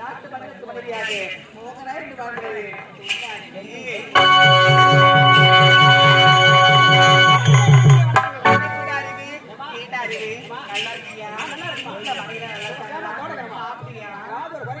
நாட்டு மண்ணுக்கு மனைவியாக மோகனாய் என்று வாழ்கிறது நல்லா இருக்கியா நல்லா இருக்கா நல்லா இருக்கா அப்படியா ஒரு குறை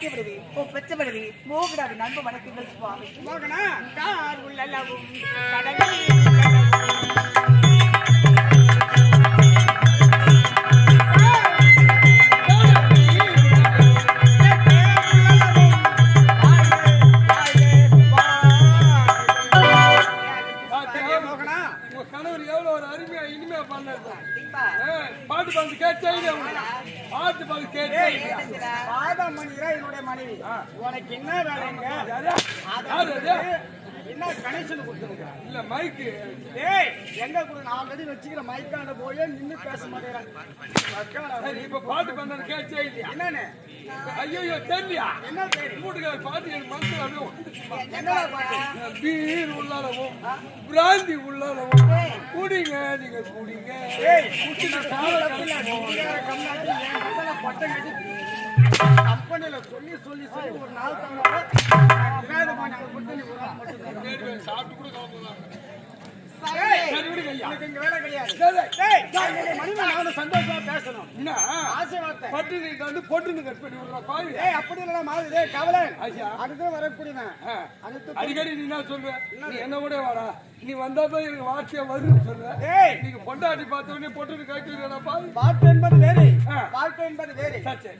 மடக்கி விடுவி உன் பெற்ற விடுவி மோகனாவின் அன்பு மடக்கி சுவாமி. மோகனா கார் உள்ளவும் என்ன கனெக்ஷன் கொடுத்துருங்க இல்ல மைக்கு ஏய் எங்க கூட? நான் ஆல்ரெடி வச்சுக்கிற மைக்காண்ட போய் நின்னு பேச மாட்டேங்கிறேன் இப்ப பாட்டு பண்ண கேட்டே இல்லையா? என்னன்னு? ஐயோ என்ன தெரியும் பாட்டு என் மனசுல என்ன பாட்டு? பீர் உள்ளாரவும் பிராந்தி உள்ளாரவும் குடிங்க நீங்க குடிங்க. ஏய் குடிச்சு நான் காவல கம்நாட்டி பட்டம் கட்டி கம்பெனில சொல்லி சொல்லி சொல்லி ஒரு நாள் தவறாம மட்டும் சாப்பிட்டு கூட சந்தோஷமா பேசணும். என்ன? ஆசை வார்த்தை பட்டு நீ வந்து பொட்டுன்னு கட் பண்ணி விடுறா பாவி. ஏய் அப்படி இல்லடா மாறு. டேய் கவலை. அடுத்து வரக்கூடியவன். அடுத்து அடிக்கடி நீ என்ன சொல்ற? என்ன கூட வாடா. நீ வந்தா தான் எனக்கு வார்த்தையா வருதுன்னு சொல்ற. ஏய். நீங்க பொண்டாட்டி பார்த்த உடனே பொட்டுன்னு கட்டுறா பாவி. வாழ்க்கை என்பது வேறு. வாழ்க்கை என்பது வேறு.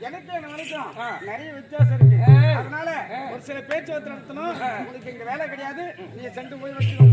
எனக்கு நினைக்கும் ஆ. நிறைய வித்தியாசம் இருக்கு. அதனால. ஒரு சில பேச்சுவார்த்தை நடத்தணும். உனக்கு இங்க வேலை கிடையாது. நீ சென்று போய் வச்சுக்கோ